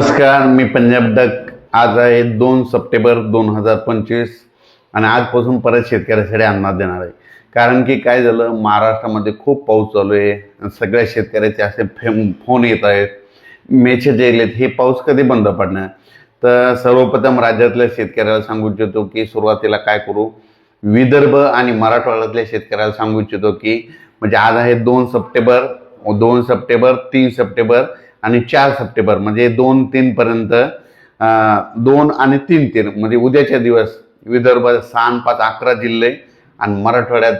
नमस्कार मी पंजाब डक. आज आहे दोन सप्टेंबर दोन हजार पंचवीस आणि आजपासून परत शेतकऱ्यासाठी अन्नात देणार आहे. कारण की काय झालं महाराष्ट्रामध्ये खूप पाऊस चालू आहे आणि सगळ्या शेतकऱ्याचे असे फेम फोन येत आहेत. मेचे जे येलेत हे पाऊस कधी बंद पडणार? तर सर्वप्रथम राज्यातल्या शेतकऱ्याला सांगू इच्छितो की सुरुवातीला काय करू? विदर्भ आणि मराठवाड्यातल्या शेतकऱ्याला सांगू इच्छितो की म्हणजे आज आहे दोन सप्टेंबर दोन सप्टेंबर तीन सप्टेंबर आणि चार सप्टेंबर म्हणजे दोन तीन पर्यंत दोन आणि तीन तीन म्हणजे उद्याच्या दिवस विदर्भात सहा पाच अकरा जिल्हे आणि मराठवाड्यात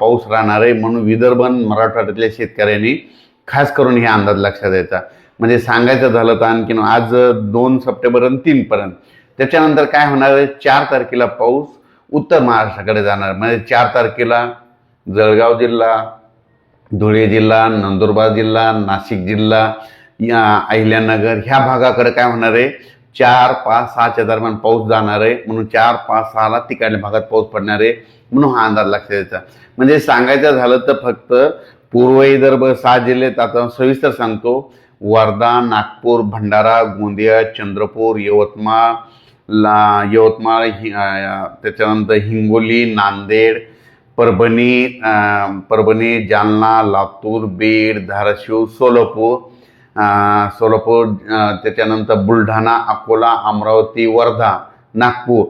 पाऊस राहणार आहे. म्हणून विदर्भ आणि मराठवाड्यातल्या शेतकऱ्यांनी खास करून हे अंदाज लक्षात द्यायचा म्हणजे सांगायचं झालं तर आणखीन आज दोन सप्टेंबर आणि तीनपर्यंत त्याच्यानंतर काय होणार आहे? चार तारखेला पाऊस उत्तर महाराष्ट्राकडे जाणार. म्हणजे चार तारखेला जळगाव जिल्हा धुळे जिल्हा नंदुरबार जिल्हा नाशिक जिल्हा या अहिल्यानगर ह्या भागाकडे काय होणार आहे? चार पाच सहाच्या दरम्यान पाऊस जाणार आहे. म्हणून चार पाच सहाला तिकडल्या भागात पाऊस पडणार आहे. म्हणून हा अंदाज लक्षात द्यायचा म्हणजे सांगायचं झालं तर फक्त पूर्व विदर्भ सहा जिल्ह्यात आता सविस्तर सांगतो. वर्धा नागपूर भंडारा गोंदिया चंद्रपूर यवतमाळ ला यवतमाळ हि त्याच्यानंतर हिंगोली नांदेड परभणी परभणी जालना लातूर बीड धाराशिव सोलापूर सोलापूर त्याच्यानंतर बुलढाणा अकोला अमरावती वर्धा नागपूर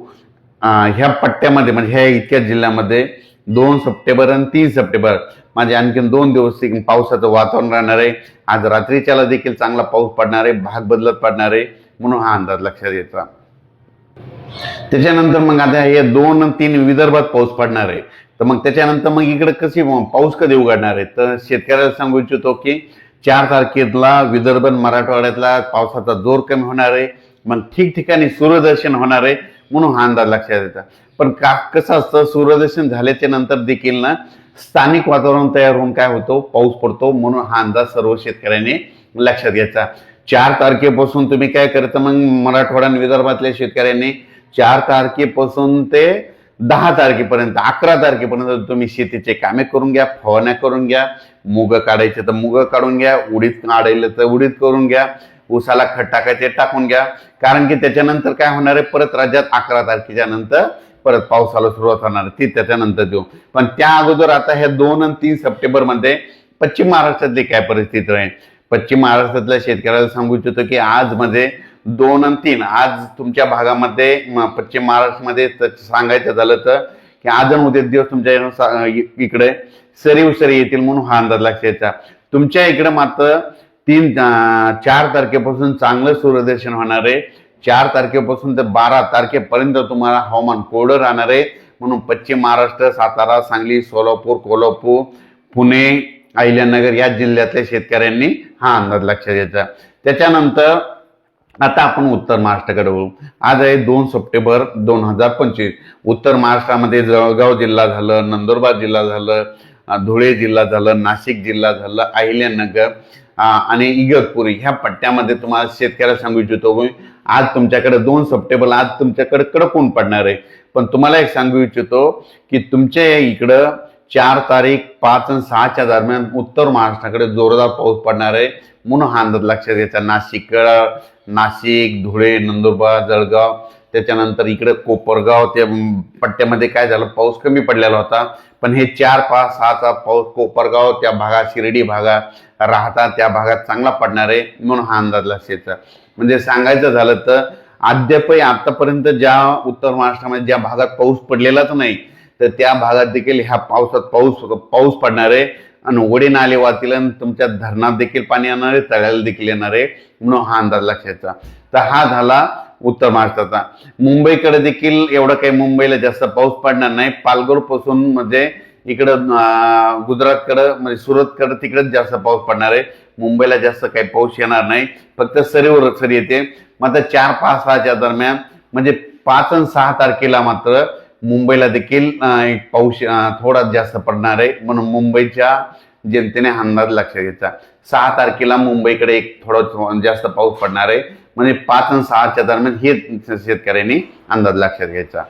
ह्या पट्ट्यामध्ये म्हणजे ह्या इतक्या जिल्ह्यामध्ये दोन सप्टेंबर आणि तीन सप्टेंबर म्हणजे आणखीन दोन दिवस पावसाचं वातावरण राहणार आहे. आज रात्रीच्याला देखील चांगला पाऊस पडणार आहे भाग बदलत पडणार आहे म्हणून हा अंदाज लक्षात येतो त्याच्यानंतर मग आता हे दोन आणि तीन विदर्भात पाऊस पडणार आहे. तर मग त्याच्यानंतर मग इकडे कशी पाऊस कधी उघडणार आहे? तर शेतकऱ्याला सांगू इच्छितो की चार तारखेला विदर्भ मराठवाड्यातला पावसाचा जोर कमी होणार आहे. मग ठिकठिकाणी सूर्यदर्शन होणार आहे म्हणून हा अंदाज लक्षात येतात पण का कसं असतं सूर्यदर्शन झाल्याच्यानंतर देखील ना स्थानिक वातावरण तयार होऊन काय होतो? पाऊस पडतो म्हणून हा अंदाज सर्व शेतकऱ्यांनी लक्षात घ्यायचा. चार तारखेपासून तुम्ही काय करता मग मराठवाडा आणि विदर्भातल्या शेतकऱ्यांनी? चार तारखेपासून ते दहा तारखेपर्यंत अकरा तारखेपर्यंत तुम्ही शेतीचे कामे करून घ्या फवारण्या करून घ्या मुग काढायचे तर मुग काढून घ्या उडीद काढायला तर उडीद करून घ्या उसाला खत टाकायचे टाकून घ्या. कारण की त्याच्यानंतर काय होणार आहे? परत राज्यात अकरा तारखेच्या नंतर परत पावसाला सुरुवात होणार ती त्याच्यानंतर देऊ. पण त्या अगोदर आता ह्या दोन आणि तीन सप्टेंबरमध्ये पश्चिम महाराष्ट्रातली काय परिस्थिती राहील? पश्चिम महाराष्ट्रातल्या शेतकऱ्याला सांगू इच्छितो की आज मध्ये दोन आणि तीन. आज तुमच्या भागामध्ये पश्चिम महाराष्ट्रामध्ये सांगायचं झालं तर की आज आणि उद्या दिवस तुमच्या इकडे सरी उसरी येतील म्हणून हा अंदाज लक्षायचा. तुमच्या इकडे मात्र तीन चार तारखेपासून चांगलं सूर्यदर्शन होणार आहे. चार तारखेपासून ते बारा तारखेपर्यंत तुम्हाला हवामान कोरडं राहणार आहे. म्हणून पश्चिम महाराष्ट्र सातारा सांगली सोलापूर कोल्हापूर पुणे अहिल्यानगर या जिल्ह्यातल्या शेतकऱ्यांनी हा अंदाज लक्षात घ्यायचा. त्याच्यानंतर आता आपण उत्तर महाराष्ट्राकडे बघू आज आहे दोन सप्टेंबर दोन हजार पंचवीस. उत्तर महाराष्ट्रामध्ये जळगाव जिल्हा झालं नंदुरबार जिल्हा झालं धुळे जिल्हा झालं नाशिक जिल्हा झालं अहिल्यानगर आणि इगतपुरी ह्या पट्ट्यामध्ये तुम्हाला शेतकऱ्याला सांगू इच्छितो मी, आज तुमच्याकडे दोन सप्टेंबर आज तुमच्याकडे कडक ऊन पडणार आहे. पण तुम्हाला एक सांगू इच्छितो की तुमच्या इकडं चार तारीख पाच आणि सहाच्या दरम्यान उत्तर महाराष्ट्राकडे जोरदार पाऊस पडणार आहे. म्हणून हा अंदाज लक्षात घ्यायचा. नाशिक नाशिक धुळे नंदुरबार जळगाव त्याच्यानंतर इकडे कोपरगाव त्या पट्ट्यामध्ये काय झालं? पाऊस कमी पडलेला होता. पण हे चार पाच सहाचा पाऊस कोपरगाव त्या भागात शिर्डी भागात राहता त्या भागात चांगला पडणार आहे. म्हणून हा अंदाज लक्षात म्हणजे सांगायचं झालं तर अद्यापही आतापर्यंत ज्या उत्तर महाराष्ट्रामध्ये ज्या भागात पाऊस पडलेलाच नाही तर त्या भागात देखील ह्या पावसात पाऊस पाऊस पडणार आहे. आणि ओढे नाले वाहतील आणि तुमच्या धरणात देखील पाणी येणार आहे तळ्याला देखील येणार आहे म्हणून हा अंदाज लक्षातचा तर हा झाला उत्तर महाराष्ट्राचा. मुंबईकडे देखील एवढं काही मुंबईला जास्त पाऊस पडणार नाही. पालघरपासून म्हणजे इकडं गुजरातकडं म्हणजे सुरतकडं तिकडेच जास्त पाऊस पडणार आहे. मुंबईला जास्त काही पाऊस येणार नाही. फक्त सरीवर सरी येते. मात्र चार पाच सहाच्या दरम्यान म्हणजे पाच आणि सहा तारखेला मात्र मुंबईला देखील एक पाऊस थोडा जास्त पडणार आहे. म्हणून मुंबईच्या जनतेने हा अंदाज लक्षात घ्यायचा. सहा तारखेला मुंबईकडे एक थोडा जास्त पाऊस पडणार आहे. म्हणजे पाच आणि सहाच्या दरम्यान हे शेतकऱ्यांनी अंदाज लक्षात घ्यायचा.